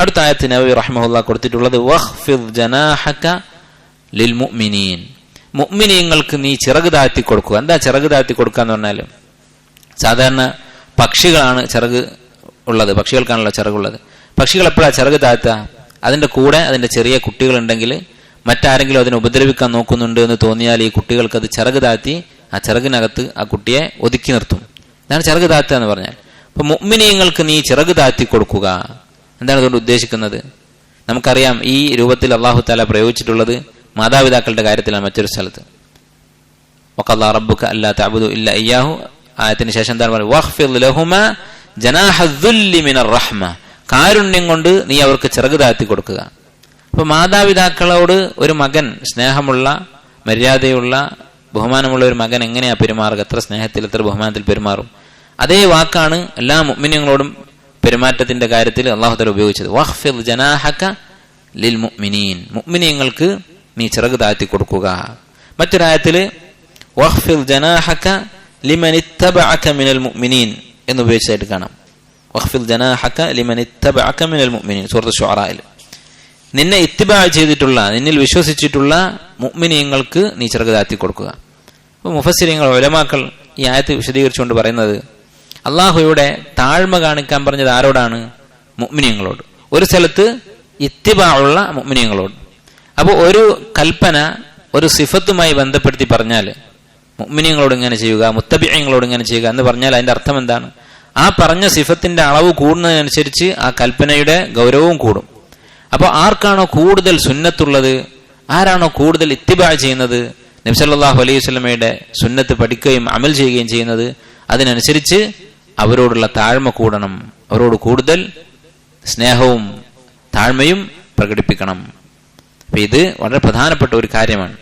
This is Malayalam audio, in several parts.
അടുത്ത ആയത്ത് നബി റഹ്മുല്ല കൊടുത്തിട്ടുള്ളത് വഖ്ഫിദ് ജനാഹക ലിൽ മുഅ്മിനീൻ മുഅ്മിനീങ്ങൾക്ക് നീ ചിറക് താഴ്ത്തി കൊടുക്കുക. എന്താ ചിറക് താഴ്ത്തി കൊടുക്കുക എന്ന് പറഞ്ഞാൽ സാധാരണ പക്ഷികളാണ് ചിറക് ഉള്ളത്. പക്ഷികൾക്കാണല്ലോ ചിറകുള്ളത്. പക്ഷികൾ എപ്പോഴാണ് ചിറക് താഴ്ത്തുക? അതിന്റെ കൂടെ അതിന്റെ ചെറിയ കുട്ടികളുണ്ടെങ്കിൽ മറ്റാരെങ്കിലും അതിനെ ഉപദ്രവിക്കാൻ നോക്കുന്നുണ്ട് എന്ന് തോന്നിയാൽ ഈ കുട്ടികൾക്ക് അത് ചിറക് താഴ്ത്തി ആ ചിറകിനകത്ത് ആ കുട്ടിയെ ഒതുക്കി നിർത്തും. ഇതാണ് ചിറക് താഴ്ത്തുക എന്ന് പറഞ്ഞാൽ. അപ്പൊ മുഅ്മിനീങ്ങൾക്ക് നീ ചിറക് താഴ്ത്തി കൊടുക്കുക. എന്താണ് അതുകൊണ്ട് ഉദ്ദേശിക്കുന്നത്? നമുക്കറിയാം ഈ രൂപത്തിൽ അള്ളാഹു താല പ്രയോഗിച്ചിട്ടുള്ളത് മാതാപിതാക്കളുടെ കാര്യത്തിലാണ് മറ്റൊരു സ്ഥലത്ത്. അല്ലാ ഇയ്യാഹു. ആയത്തിന് ശേഷം എന്താണ് റഹ്മ. കാരുണ്യം കൊണ്ട് നീ അവർക്ക് ചിറക് താഴ്ത്തി കൊടുക്കുക. അപ്പൊ മാതാപിതാക്കളോട് ഒരു മകൻ സ്നേഹമുള്ള മര്യാദയുള്ള ബഹുമാനമുള്ള ഒരു മകൻ എങ്ങനെയാ പെരുമാറുക? എത്ര സ്നേഹത്തിൽ എത്ര ബഹുമാനത്തിൽ പെരുമാറും? അതേ വാക്കാണ് എല്ലാ മുഅ്മിനീങ്ങളോടും പെരുമാറ്റത്തിന്റെ കാര്യത്തിൽ അള്ളാഹു തല ഉപയോഗിച്ചത്. ജനാഹക ലിൽ മുഅ്മിനീൻ. മുഅ്മിനീങ്ങൾക്ക് നീ ചിറക് താഴ്ത്തി കൊടുക്കുക. ലിമൻ ഇത്തബഅക മിനൽ മുഅ്മിനീൻ എന്ന് ഉപയോഗിച്ചതായിട്ട് കാണാം. വഖ്ഫിദ് ജനാഹക ലിമൻ ഇത്തബഅക മിനൽ നിന്നെ ഇത്തിബാ ചെയ്തിട്ടുള്ള നിന്നിൽ വിശ്വസിച്ചിട്ടുള്ള മുഅ്മിനീങ്ങൾക്ക് നീ ചിറക് താഴ്ത്തി കൊടുക്കുക. അപ്പോൾ മുഫസ്സിരിങ്ങൾ ഒലമാക്കൾ ഈ ആയത്ത് വിശദീകരിച്ചുകൊണ്ട് പറയുന്നത് അള്ളാഹുയുടെ താഴ്മ കാണിക്കാൻ പറഞ്ഞത് ആരോടാണ്? മുഗ്മിനിയങ്ങളോട് ഒരു സ്ഥലത്ത് ഇത്തിബാ ഉള്ള മുഅ്മിനീങ്ങളോട്. അപ്പോൾ ഒരു കൽപ്പന ഒരു സിഫത്തുമായി ബന്ധപ്പെടുത്തി പറഞ്ഞാൽ മുഗ്മിനിയങ്ങളോട് ഇങ്ങനെ ചെയ്യുക മുത്തബിയങ്ങളോട് ഇങ്ങനെ ചെയ്യുക എന്ന് പറഞ്ഞാൽ അതിന്റെ അർത്ഥം എന്താണ്? ആ പറഞ്ഞ സിഫത്തിന്റെ അളവ് കൂടുന്നതിനനുസരിച്ച് ആ കൽപ്പനയുടെ ഗൗരവവും കൂടും. അപ്പോൾ ആർക്കാണോ കൂടുതൽ സുന്നത്തുള്ളത് ആരാണോ കൂടുതൽ ഇത്തിബാ ചെയ്യുന്നത് നബ്സല്ലാഹു അലൈഹി സ്വലമയുടെ സുന്നത്ത് പഠിക്കുകയും അമൽ ചെയ്യുകയും ചെയ്യുന്നത് അതിനനുസരിച്ച് അവരോടുള്ള താഴ്മ കൂടണം. അവരോട് കൂടുതൽ സ്നേഹവും താഴ്മയും പ്രകടിപ്പിക്കണം. അപ്പം ഇത് വളരെ പ്രധാനപ്പെട്ട ഒരു കാര്യമാണ്.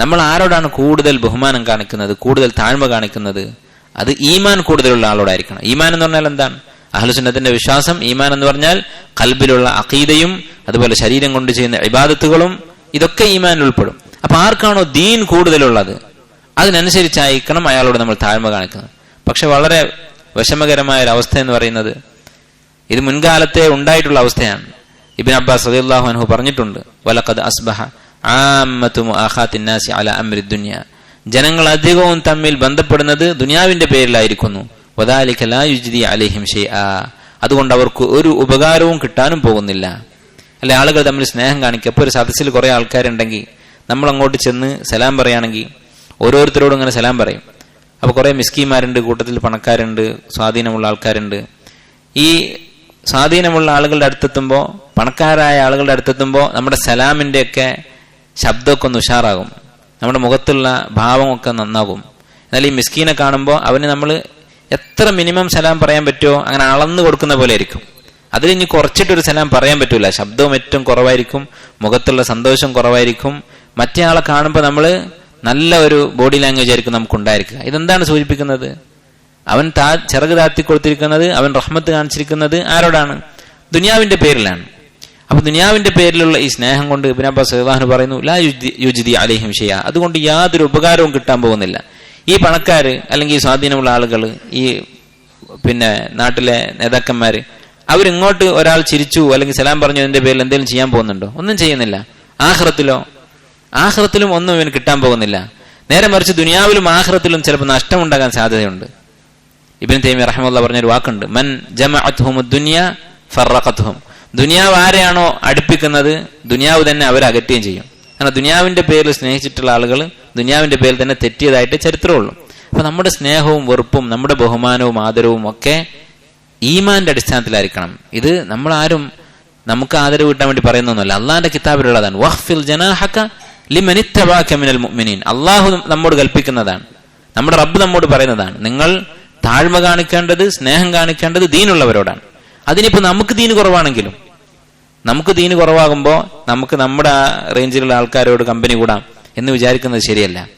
നമ്മൾ ആരോടാണ് കൂടുതൽ ബഹുമാനം കാണിക്കുന്നത് കൂടുതൽ താഴ്മ കാണിക്കുന്നത്? അത് ഈമാൻ കൂടുതലുള്ള ആളോടായിരിക്കണം. ഈമാൻ എന്ന് പറഞ്ഞാൽ എന്താണ്? അഹ്ലുസുന്നത്തിന്റെ വിശ്വാസം. ഈമാൻ എന്ന് പറഞ്ഞാൽ കൽബിലുള്ള അഖീദയും അതുപോലെ ശരീരം കൊണ്ട് ചെയ്യുന്ന ഇബാദത്തുകളും ഇതൊക്കെ ഈമാനിൽ ഉൾപ്പെടും. അപ്പൊ ആർക്കാണോ ദീൻ കൂടുതലുള്ളത്? അതിനനുസരിച്ചായിരിക്കണം അയാളോട് നമ്മൾ താഴ്മ കാണിക്കുന്നത്. പക്ഷെ വളരെ വിഷമകരമായ ഒരു അവസ്ഥ എന്ന് പറയുന്നത് ഇത് മുൻകാലത്തെ ഉണ്ടായിട്ടുള്ള അവസ്ഥയാണ്. ഇബിൻ അബ്ബാസ് റളിയല്ലാഹു അൻഹു പറഞ്ഞിട്ടുണ്ട് വലക്കത് അസ്ബഹ മുആഖാത്തിന്നാസി അല അംരി ദുനിയ. ജനങ്ങൾ അധികവും തമ്മിൽ ബന്ധപ്പെടുന്നത് ദുനിയാവിന്റെ പേരിലായിരിക്കുന്നു. വദാലിക ലാ യുജ്ദി അലൈഹിം ഷൈആ. അതുകൊണ്ട് അവർക്ക് ഒരു ഉപകാരവും കിട്ടാനും പോകുന്നില്ല. അല്ലെ ആളുകൾ തമ്മിൽ സ്നേഹം കാണിക്കുക. ഇപ്പോൾ ഒരു സദസ്സിൽ കുറെ ആൾക്കാരുണ്ടെങ്കിൽ നമ്മൾ അങ്ങോട്ട് ചെന്ന് സലാം പറയുകയാണെങ്കിൽ ഓരോരുത്തരോടും ഇങ്ങനെ സലാം പറയും. അപ്പോൾ കുറെ മിസ്കിമാരുണ്ട് കൂട്ടത്തിൽ പണക്കാരുണ്ട് സ്വാധീനമുള്ള ആൾക്കാരുണ്ട്. ഈ സ്വാധീനമുള്ള ആളുകളുടെ അടുത്തെത്തുമ്പോൾ പണക്കാരായ ആളുകളുടെ അടുത്തെത്തുമ്പോൾ നമ്മുടെ സലാമിന്റെയൊക്കെ ശബ്ദമൊക്കെ ഒന്ന് ഉഷാറാകും. നമ്മുടെ മുഖത്തുള്ള ഭാവമൊക്കെ നന്നാകും. എന്നാൽ ഈ മിസ്കീനെ കാണുമ്പോൾ അവന് നമ്മൾ എത്ര മിനിമം സലാം പറയാൻ പറ്റുമോ അങ്ങനെ അളന്നു കൊടുക്കുന്ന പോലെ ആയിരിക്കും അതിൽ ഇനി കുറച്ചിട്ടൊരു സലാം പറയാൻ പറ്റൂല. ശബ്ദവും ഏറ്റവും കുറവായിരിക്കും മുഖത്തുള്ള സന്തോഷം കുറവായിരിക്കും. മറ്റേ ആളെ കാണുമ്പോൾ നമ്മൾ നല്ല ഒരു ബോഡി ലാംഗ്വേജ് ആയിരിക്കും നമുക്ക് ഉണ്ടായിരിക്കുക ഇതെന്താണ് സൂചിപ്പിക്കുന്നത്? അവൻ താ ചിറക് താത്തി കൊടുത്തിരിക്കുന്നത് അവൻ റഹ്മത്ത് കാണിച്ചിരിക്കുന്നത് ആരോടാണ്? ദുനിയാവിന്റെ പേരിലാണ്. അപ്പൊ ദുനിയാവിന്റെ പേരിലുള്ള ഈ സ്നേഹം കൊണ്ട് ഇബിൻ സൈദാഹ് പറയുന്നു ലാ യുജിതി അലിഹിം ഷെയ്യ അതുകൊണ്ട് യാതൊരു ഉപകാരവും കിട്ടാൻ പോകുന്നില്ല. ഈ പണക്കാര് അല്ലെങ്കിൽ സ്വാധീനമുള്ള ആളുകൾ ഈ പിന്നെ നാട്ടിലെ നേതാക്കന്മാര് അവരിങ്ങോട്ട് ഒരാൾ ചിരിച്ചു അല്ലെങ്കിൽ സലാം പറഞ്ഞു എന്റെ പേരിൽ എന്തെങ്കിലും ചെയ്യാൻ പോകുന്നുണ്ടോ? ഒന്നും ചെയ്യുന്നില്ല. ആഹ്റത്തിലോ ആഹ്റത്തിലും ഒന്നും ഇവന് കിട്ടാൻ പോകുന്നില്ല. നേരെ മറിച്ച് ദുനിയാവിലും ആഹ്റത്തിലും ചിലപ്പോൾ നഷ്ടമുണ്ടാകാൻ സാധ്യതയുണ്ട്. ഇബിൻ തൈമി റഹമുല്ല പറഞ്ഞൊരു വാക്കുണ്ട്. മൻ ജമഅത്ഹും ദുനിയ ഫറഖത്ഹും. ദുനിയാവ് ആരെയാണോ അടുപ്പിക്കുന്നത് ദുനിയാവ് തന്നെ അവരെ അകറ്റുകയും ചെയ്യും. കാരണം ദുനിയാവിന്റെ പേരിൽ സ്നേഹിച്ചിട്ടുള്ള ആളുകൾ ദുനിയാവിന്റെ പേരിൽ തന്നെ തെറ്റിയതായിട്ട് ചരിത്രമുള്ളൂ. അപ്പൊ നമ്മുടെ സ്നേഹവും വെറുപ്പും നമ്മുടെ ബഹുമാനവും ആദരവും ഒക്കെ ഈമാന്റെ അടിസ്ഥാനത്തിലായിരിക്കണം. ഇത് നമ്മൾ ആരും നമുക്ക് ആദരവ് കിട്ടാൻ വേണ്ടി പറയുന്നൊന്നുമല്ല. അള്ളാന്റെ കിതാബിലുള്ളതാണ്. വഹ്ഫിൽ ജനാഹക ലിമനിത്തബാക മിനൽ മുഅ്മിനീൻ. അള്ളാഹു നമ്മോട് കൽപ്പിക്കുന്നതാണ്. നമ്മുടെ റബ്ബ് നമ്മോട് പറയുന്നതാണ്. നിങ്ങൾ താഴ്മ കാണിക്കേണ്ടത് സ്നേഹം കാണിക്കേണ്ടത് ദീനുള്ളവരോടാണ്. അതിനിപ്പോ നമുക്ക് ദീന് കുറവാണെങ്കിലും നമുക്ക് ദീന് കുറവാകുമ്പോൾ നമുക്ക് നമ്മുടെ ആ റേഞ്ചിലുള്ള ആൾക്കാരോട് കമ്പനി കൂടാം എന്ന് വിചാരിക്കുന്നത് ശരിയല്ല.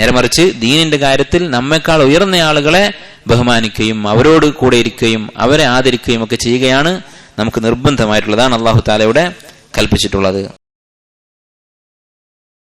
നേരെ മറിച്ച് ദീനിന്റെ കാര്യത്തിൽ നമ്മെക്കാൾ ഉയർന്ന ആളുകളെ ബഹുമാനിക്കുകയും അവരോട് കൂടെ ഇരിക്കുകയും അവരെ ആദരിക്കുകയും ഒക്കെ ചെയ്യുകയാണ് നമുക്ക് നിർബന്ധമായിട്ടുള്ളതാണ് അള്ളാഹു താലയുടെ കൽപ്പിച്ചിട്ടുള്ളത്.